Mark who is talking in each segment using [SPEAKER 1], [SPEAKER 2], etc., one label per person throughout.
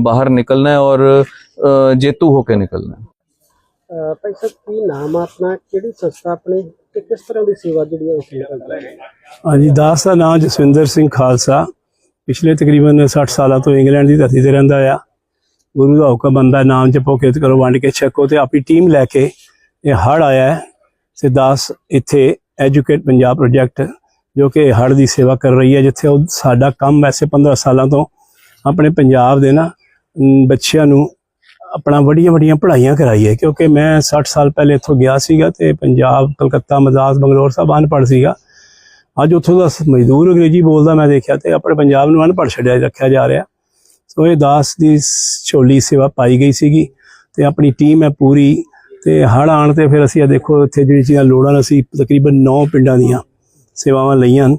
[SPEAKER 1] ਬਾਹਰ ਨਿਕਲਣਾ ਹੈ ਔਰ ਜੇਤੂ ਹੋ ਕੇ ਨਿਕਲਣਾ ਹੈ।
[SPEAKER 2] ਭਾਈ ਸਾਹਿਬ ਕੀ ਨਾਮ ਆ ਆਪਣਾ? ਕਿਹੜੀ ਸੰਸਥਾ ਆਪਣੀ? ਤੇ ਕਿਸ ਤਰ੍ਹਾਂ ਦੀ ਸੇਵਾ ਜਿਹੜੀ ਹੈ ਉਸ ਹੋ?
[SPEAKER 3] ਹਾਂਜੀ ਦਾਸ ਦਾ ਨਾਮ ਜਸਵਿੰਦਰ ਸਿੰਘ ਖਾਲਸਾ। ਪਿਛਲੇ ਤਕਰੀਬਨ 60 ਸਾਲਾਂ ਤੋਂ ਇੰਗਲੈਂਡ ਦੀ ਧਰਤੀ ਤੇ ਰਹਿੰਦਾ ਆ। ਗੁਰੂ ਦਾ ਹੁਕਮ ਬੰਦਾ ਨਾਮ ਜਪੋ ਕਿਰਤ ਕਰੋ ਵੰਡ ਕੇ ਛਕੋ ਤੇ ਆਪਣੀ ਟੀਮ ਲੈ ਕੇ ਇਹ ਹੜ ਆਇਆ ਹੈ ਤੇ ਦਾਸ ਇੱਥੇ ਐਜੂਕੇਟ ਪੰਜਾਬ ਪ੍ਰੋਜੈਕਟ ਜੋ ਕਿ ਹੜ ਦੀ ਸੇਵਾ ਕਰ ਰਹੀ ਹੈ ਜਿੱਥੇ ਉਹ ਸਾਡਾ ਕੰਮ ਵੈਸੇ 15 ਸਾਲਾਂ ਤੋਂ ਆਪਣੇ ਪੰਜਾਬ ਦੇ ਨਾ ਬੱਚਿਆਂ ਨੂੰ ਆਪਣਾ ਵੱਡੀਆਂ ਵੱਡੀਆਂ ਪੜ੍ਹਾਈਆਂ ਕਰਾਈਏ, ਕਿਉਂਕਿ ਮੈਂ 60 ਸਾਲ ਪਹਿਲੇ ਇੱਥੋਂ ਗਿਆ ਸੀਗਾ ਤੇ ਪੰਜਾਬ, ਕਲਕੱਤਾ ਮਦਰਾਸ ਬੰਗਲੌਰ ਸਭ ਅਨਪੜ੍ਹ ਸੀਗਾ। ਅੱਜ ਉੱਥੋਂ ਦਾ ਮਜ਼ਦੂਰ ਅੰਗਰੇਜ਼ੀ ਬੋਲਦਾ ਮੈਂ ਦੇਖਿਆ ਤੇ ਆਪਣੇ ਪੰਜਾਬ ਨੂੰ ਅਨਪੜ੍ਹ ਛੱਡਿਆ ਰੱਖਿਆ ਜਾ ਰਿਹਾ। ਸੋ ਇਹ ਦਾਸ ਦੀ ਛੋਲੀ ਸੇਵਾ ਪਾਈ ਗਈ ਸੀਗੀ ਤੇ ਆਪਣੀ ਟੀਮ ਹੈ ਪੂਰੀ ਤੇ ਹੜ੍ਹ ਆਉਣ ਤੇ ਫਿਰ ਅਸੀਂ ਇਹ ਦੇਖੋ, ਇੱਥੇ ਜਿਹੜੀ ਚੀਜ਼ਾਂ ਲੋੜਾਂ ਅਸੀਂ ਤਕਰੀਬਨ 9 ਪਿੰਡਾਂ ਦੀਆਂ ਸੇਵਾਵਾਂ ਲਈਆਂ। ਹਨ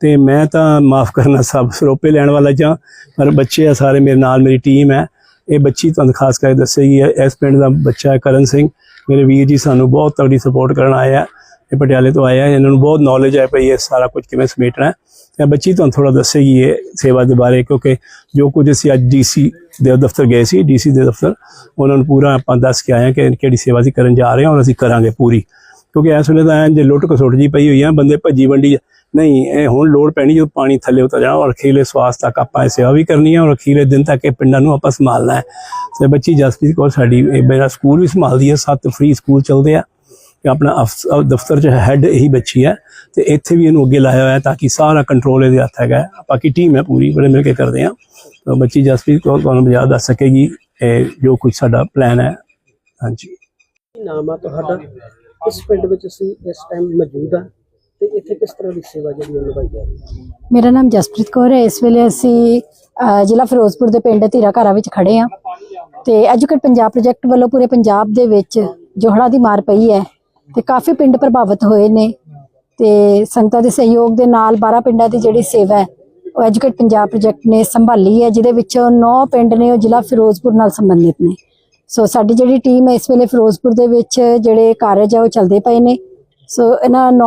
[SPEAKER 3] ਤੇ ਮੈਂ ਤਾਂ ਮਾਫ ਕਰਨਾ ਸਭ ਸਰੋਪੇ ਲੈਣ ਵਾਲਾ ਜਾਂ, ਪਰ ਬੱਚੇ ਆ ਸਾਰੇ ਮੇਰੇ ਨਾਲ ਮੇਰੀ ਟੀਮ ਹੈ। ਇਹ ਬੱਚੀ ਤੁਹਾਨੂੰ ਖਾਸ ਕਰਕੇ ਦੱਸੇਗੀ, ਇਹ- ਇਸ ਪਿੰਡ ਦਾ ਬੱਚਾ ਹੈ ਕਰਨ ਸਿੰਘ। ਮੇਰੇ ਵੀਰ ਜੀ ਸਾਨੂੰ ਬਹੁਤ ਤਗੜੀ ਸਪੋਰਟ ਕਰਨ ਆਏ ਆ, ਇਹ ਪਟਿਆਲੇ ਤੋਂ ਆਏ ਆ, ਇਹਨਾਂ ਨੂੰ ਬਹੁਤ ਨੌਲੇਜ ਹੈ ਭਈ ਇਹ ਸਾਰਾ ਕੁਝ ਕਿਵੇਂ ਸਮੇਟਣਾ ਹੈ। ਤੇ ਬੱਚੀ ਤੁਹਾਨੂੰ ਥੋੜਾ ਦੱਸੇਗੀ ਇਹ ਸੇਵਾ ਦੇ ਬਾਰੇ, ਕਿਉਂਕਿ ਜੋ ਕੁਝ ਅਸੀਂ ਅੱਜ ਡੀਸੀ ਦੇ ਦਫ਼ਤਰ ਗਏ ਸੀ ਡੀਸੀ ਦੇ ਦਫ਼ਤਰ, ਉਹਨਾਂ ਨੂੰ ਪੂਰਾ ਆਪਾਂ ਦੱਸ ਕੇ ਆਏ ਹਾਂ ਕਿ ਕਿਹੜੀ ਸੇਵਾ ਅਸੀਂ ਕਰਨ ਜਾ ਰਹੇ ਹਾਂ ਔਰ ਅਸੀਂ ਕਰਾਂਗੇ ਪੂਰੀ। ਕਿਉਂਕਿ ਇਸ ਵੇਲੇ ਤਾਂ ਐਂ ਜੇ ਲੁੱਟ ਕਸੁੱਟ ਜੀ ਪਈ ਹੋਈ ਆ, ਬੰਦੇ ਭੱਜੀ ਵੰਡੀ ਨਹੀਂ, ਇਹ ਹੁਣ ਲੋੜ ਪੈਣੀ ਜਦੋਂ ਪਾਣੀ ਥੱਲੇ ਉਤਰ ਜਾਣਾ ਔਰ ਅਖੀਰਲੇ ਸਵਾਸ ਤੱਕ ਆਪਾਂ ਇਹ ਸੇਵਾ ਵੀ ਕਰਨੀ ਹੈ, ਔਰ ਅਖੀਰਲੇ ਦਿਨ ਤੱਕ ਇਹ ਪਿੰਡਾਂ ਨੂੰ ਆਪਾਂ ਸੰਭਾਲਣਾ ਹੈ। ਤੇ ਬੱਚੀ ਜਸਪ੍ਰੀਤ ਕੌਰ ਸਾਡੀ ਮੇਰਾ ਸਕੂਲ ਵੀ ਸੰਭਾਲਦੀ ਹੈ, ਸੱਤ ਫ੍ਰੀ ਸਕੂਲ ਚੱਲਦੇ ਆ। ਤੇ ਆਪਣਾ ਦਫ਼ਤਰ ਚ ਹੈੱਡ ਇਹੀ ਬੱਚੀ ਹੈ, ਤੇ ਇੱਥੇ ਵੀ ਇਹਨੂੰ ਅੱਗੇ ਲਾਇਆ ਹੋਇਆ ਤਾਂ ਕਿ ਸਾਰਾ ਕੰਟਰੋਲ ਇਹਦੇ ਹੱਥ ਹੈਗਾ ਹੈ। ਬਾਕੀ ਟੀਮ ਹੈ ਪੂਰੀ, ਬੜੇ ਮਿਲ ਕੇ ਕਰਦੇ ਆ ਤਾਂ ਬੱਚੀ ਜਸਪ੍ਰੀਤ ਕੌਰ ਤੁਹਾਨੂੰ ਬਜਾ ਦੱਸ ਸਕੇਗੀ, ਇਹ ਜੋ ਕੁਝ ਸਾਡਾ ਪਲਾਨ ਹੈ। ਹਾਂਜੀ।
[SPEAKER 2] ਨਾਮ ਆ ਤੁਹਾਡਾ? ਇਸ ਪਿੰਡ ਵਿੱਚ ਅਸੀਂ ਇਸ ਟਾਈਮ ਮੌਜੂਦ ਆ ਤੇ ਇੱਥੇ ਕਿਸ ਤਰ੍ਹਾਂ ਦੀ ਸੇਵਾ ਜਿਹੜੀ ਉਹ ਨਿਭਾਈ ਜਾ ਰਹੀ ਹੈ?
[SPEAKER 4] ਮੇਰਾ ਨਾਮ ਜਸਪ੍ਰੀਤ ਕੌਰ ਹੈ। ਇਸ ਵੇਲੇ ਅਸੀਂ ਅਹ, ਜ਼ਿਲ੍ਹਾ ਫਿਰੋਜ਼ਪੁਰ ਦੇ ਪਿੰਡ ਧੀਰਾ ਵਿੱਚ ਖੜੇ ਹਾਂ ਤੇ ਐਜੂਕੇਟ ਪੰਜਾਬ ਪ੍ਰੋਜੈਕਟ ਵੱਲੋਂ ਪੂਰੇ ਪੰਜਾਬ ਦੇ ਵਿੱਚ ਜੋ ਹੜ੍ਹਾਂ ਦੀ ਮਾਰ ਪਈ ਹੈ ਤੇ ਕਾਫੀ ਪਿੰਡ ਪ੍ਰਭਾਵਿਤ ਹੋਏ ਨੇ ਤੇ ਸੰਗਤਾਂ ਦੇ ਸਹਿਯੋਗ ਦੇ ਨਾਲ 12 ਪਿੰਡਾਂ ਦੀ ਜਿਹੜੀ ਸੇਵਾ ਹੈ ਉਹ ਐਜੂਕੇਟ ਪੰਜਾਬ ਪ੍ਰੋਜੈਕਟ ਨੇ ਸੰਭਾਲੀ ਹੈ ਜਿਹਦੇ ਵਿੱਚੋਂ 9 ਪਿੰਡ ਨੇ ਉਹ ਜ਼ਿਲ੍ਹਾ ਫਿਰੋਜ਼ਪੁਰ ਨਾਲ ਸੰਬੰਧਿਤ ਨੇ। ਸੋ ਸਾਡੀ ਜਿਹੜੀ ਟੀਮ ਹੈ ਇਸ ਵੇਲੇ ਫਿਰੋਜ਼ਪੁਰ ਦੇ ਵਿੱਚ ਜਿਹੜੇ ਕਾਰਜ ਆ ਉਹ ਚੱਲਦੇ ਪਏ ਨੇ। ਸੋ ਇਹਨਾਂ ਨੌ